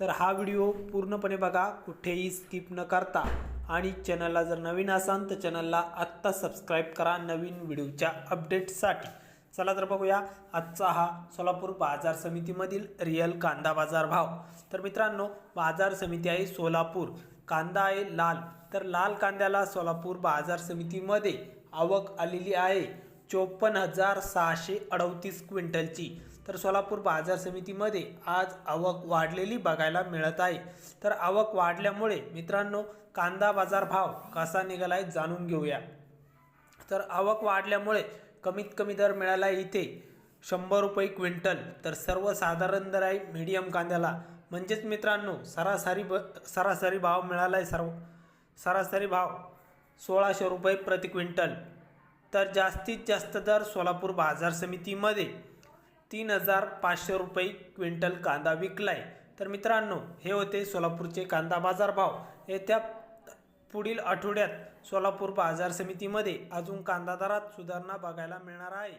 तर हा व्हिडिओ पूर्णपणे बघा कुठेही स्किप न करता. आणि चॅनलला जर नवीन असाल तर चॅनलला आत्ता सबस्क्राईब करा नवीन व्हिडिओच्या अपडेटसाठी चला तर बघूया आजचा हा सोलापूर बाजार समितीमधील रिअल कांदा बाजार भाव. तर मित्रांनो बाजार समिती आहे सोलापूर. कांदा आहे लाल. तर लाल कांद्याला सोलापूर बाजार समितीमध्ये आवक आलेली आहे. चोपन्न हजार सहाशे अडतीस क्विंटलची. तर सोलापूर बाजार समितीमध्ये आज आवक वाढलेली बघायला मिळत आहे. तर आवक वाढल्यामुळे मित्रांनो कांदा बाजार भाव कसा निघाला आहे जाणून घेऊया. तर आवक वाढल्यामुळे कमीत कमी दर मिळाला आहे इथे शंभर रुपये क्विंटल. तर सर्वसाधारण दर आहे मीडियम कांद्याला. म्हणजेच मित्रांनो सरासरी ब सरासरी भाव मिळाला आहे सर्व सरासरी भाव सोळाशे रुपये प्रति क्विंटल. तर जास्तीत जास्त दर सोलापूर बाजार समितीमध्ये तीन हजार पाचशे रुपये क्विंटल कांदा विकलाय. तर मित्रांनो हे होते सोलापूरचे कांदा बाजार भाव. येत्या पुढील आठवड्यात सोलापूर बाजार समितीमध्ये अजून कांदा दरात सुधारणा बघायला मिळणार आहे.